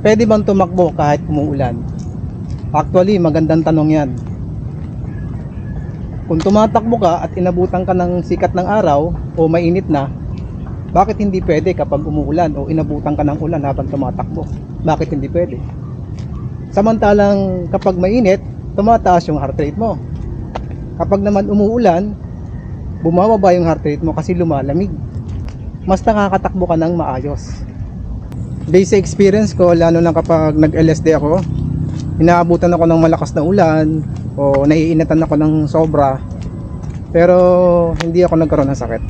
Pwede bang tumakbo kahit umuulan? Actually, magandang tanong yan. Kung tumatakbo ka at inabutan ka ng sikat ng araw o mainit na, bakit hindi pwede kapag umuulan o inabutan ka ng ulan habang tumatakbo? Bakit hindi pwede? Samantalang kapag mainit, tumataas yung heart rate mo. Kapag naman umuulan, bumababa yung heart rate mo kasi lumalamig. Mas nakakatakbo ka ng maayos. Based sa experience ko, lalo na kapag nag-LSD ako, inaabutan ako ng malakas na ulan o naiinatan ako ng sobra. Pero hindi ako nagkaroon ng sakit.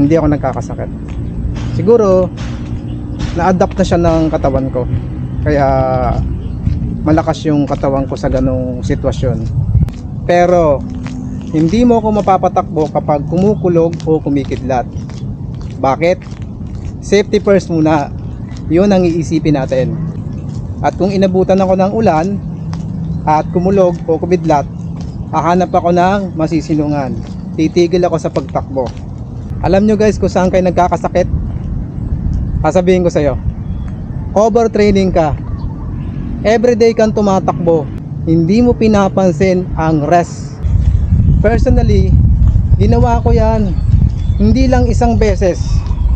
Hindi ako nagkakasakit. Siguro na-adapt na siya ng katawan ko. Kaya malakas yung katawan ko sa ganong sitwasyon. Pero hindi mo ako mapapatakbo kapag kumukulog o kumikidlat. Bakit? safety first muna yun ang iisipin natin at kung inabutan ako ng ulan at kumulog o kumidlat, hahanap ako ng masisilungan. Titigil ako sa pagtakbo. Alam nyo guys kung saan kayo nagkakasakit? Sasabihin ko sa'yo. Overtraining ka. Everyday kang tumatakbo. Hindi mo pinapansin ang rest. Personally, ginawa ko yan. Hindi lang isang beses.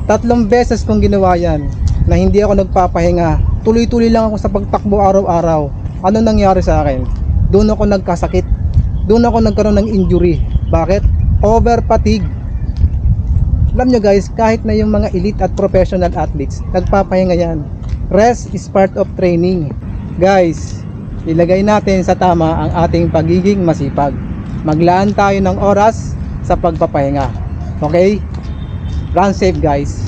Tatlong beses kong ginawa yan na hindi ako nagpapahinga tuloy-tuloy lang ako sa pagtakbo araw-araw. Ano nangyari sa akin? Doon ako nagkasakit. Doon ako nagkaroon ng injury. Bakit? Over fatigue. Alam nyo guys, kahit na yung mga elite at professional athletes, nagpapahinga yan. Rest is part of training. Guys, ilagay natin sa tama ang ating pagiging masipag. Maglaan tayo ng oras sa pagpapahinga. Okay? Run safe guys.